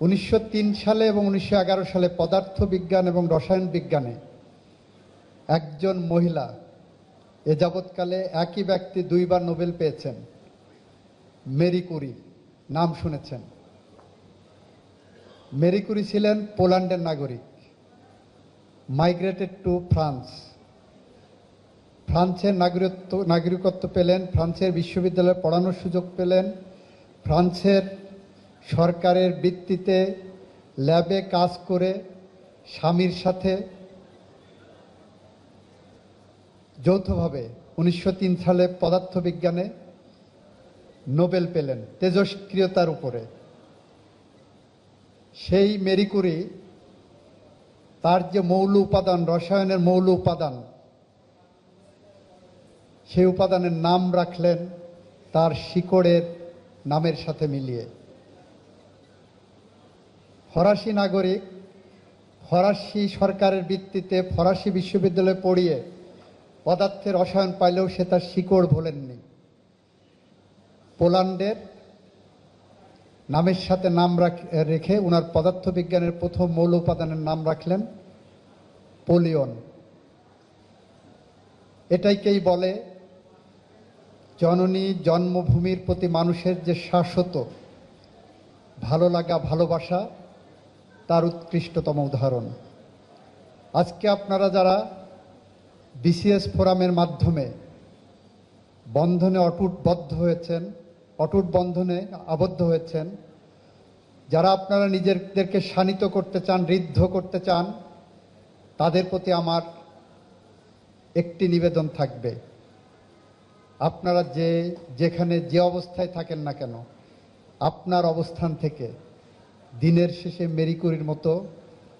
উনিশশো তিন সালে এবং উনিশশো এগারো সালে পদার্থ বিজ্ঞান এবং রসায়ন বিজ্ঞানে একজন মহিলা এ যাবৎকালে একই ব্যক্তি দুইবার নোবেল পেয়েছেন। মেরি কুরি, নাম শুনেছেন। মেরি কুরি ছিলেন পোল্যান্ডের নাগরিক। Migrated to France. ফ্রান্সের নাগরিকত্ব নাগরিকত্ব পেলেন, ফ্রান্সের বিশ্ববিদ্যালয়ে পড়ানোর সুযোগ পেলেন, ফ্রান্সের সরকারের ভিত্তিতে ল্যাবে কাজ করে স্বামীর সাথে যৌথভাবে উনিশশো তিন সালে পদার্থবিজ্ঞানে নোবেল পেলেন তেজস্ক্রিয়তার উপরে। সেই মেরিকুরি তার যে মৌল উপাদান, রসায়নের মৌল উপাদান, সেই উপাদানের নাম রাখলেন তার শিকড়ের নামের সাথে মিলিয়ে। ফরাসি নাগরিক ফরাসি সরকারের ভিত্তিতে ফরাসি বিশ্ববিদ্যালয়ে পড়িয়ে পদার্থের রসায়ন পাইলেও সে তার শিকড় ভোলেননি। পোল্যান্ডের নামের সাথে নাম রাখ- ওনার পদার্থবিজ্ঞানের প্রথম মৌল উপাদানের নাম রাখলেন পোলিয়ন। এটাইকেই বলে জননী জন্মভূমির প্রতি মানুষের যে শাশ্বত, ভালো লাগা, ভালোবাসা তার উৎকৃষ্টতম উদাহরণ। আজকে আপনারা যারা বিসিএস ফোরামের মাধ্যমে বন্ধনে অটুটবদ্ধ হয়েছেন, অটুট বন্ধনে আবদ্ধ হয়েছেন, যারা আপনারা নিজেদেরকে শানিত করতে চান, ঋদ্ধ করতে চান, তাদের প্রতি আমার একটি নিবেদন থাকবে। আপনারা যে, যেখানে যে অবস্থায় থাকেন না কেন, আপনার অবস্থান থেকে দিনের শেষে মেরিকুরির মতো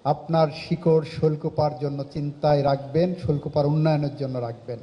আপনার শিকড় শুল্কপার জন্য চিন্তায় রাখবেন শুল্কপার উন্নয়নের জন্য রাখবেন।